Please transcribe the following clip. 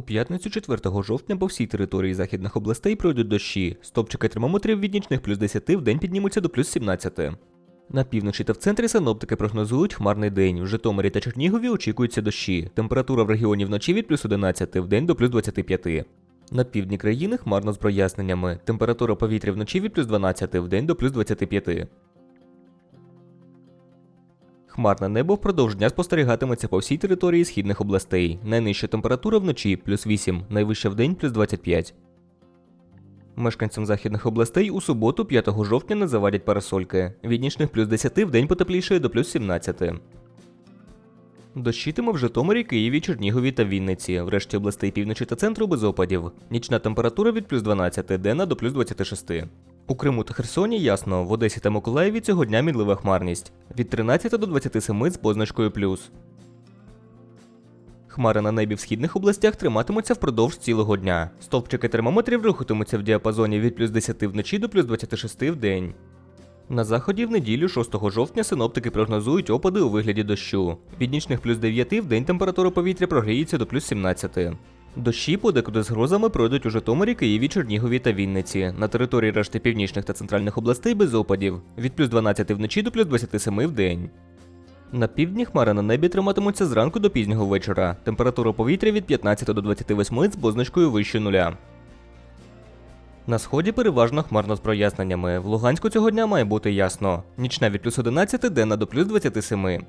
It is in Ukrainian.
У п'ятницю 4 жовтня по всій території західних областей пройдуть дощі. Стопчики термометрів від нічних плюс 10 в день піднімуться до плюс 17. На півночі та в центрі синоптики прогнозують хмарний день. В Житомирі та Чернігові очікуються дощі. Температура в регіоні вночі від плюс 11, в день до плюс 25. На півдні країни хмарно з проясненнями. Температура повітря вночі від плюс 12, в день до плюс 25. Хмарне небо впродовж дня спостерігатиметься по всій території східних областей. Найнижча температура вночі плюс 8, найвища вдень плюс 25. Мешканцям західних областей у суботу 5 жовтня не завадять парасольки. Від нічних плюс 10 в день потеплішає до плюс 17. Дощитиме в Житомирі, Києві, Чернігові та Вінниці. В решті областей півночі та центру без опадів. Нічна температура від плюс 12, денна до плюс 26. У Криму та Херсоні ясно, в Одесі та Миколаєві цього дня мінлива хмарність. Від 13 до 27 з позначкою плюс. Хмари на небі в східних областях триматимуться впродовж цілого дня. Стовпчики термометрів рухатимуться в діапазоні від плюс 10 вночі до плюс 26 в день. На заході в неділю 6 жовтня синоптики прогнозують опади у вигляді дощу. Від нічних плюс 9 в день температура повітря прогріється до плюс 17. Дощі подекуди з грозами пройдуть у Житомирі, Києві, Чернігові та Вінниці. На території решти північних та центральних областей без опадів. Від плюс 12 вночі до плюс 27 в день. На півдні хмари на небі триматимуться зранку до пізнього вечора. Температура повітря від 15 до 28 з позначкою вище нуля. На сході переважно хмарно з проясненнями. В Луганську цього дня має бути ясно. Нічна від плюс 11, денна до плюс 27.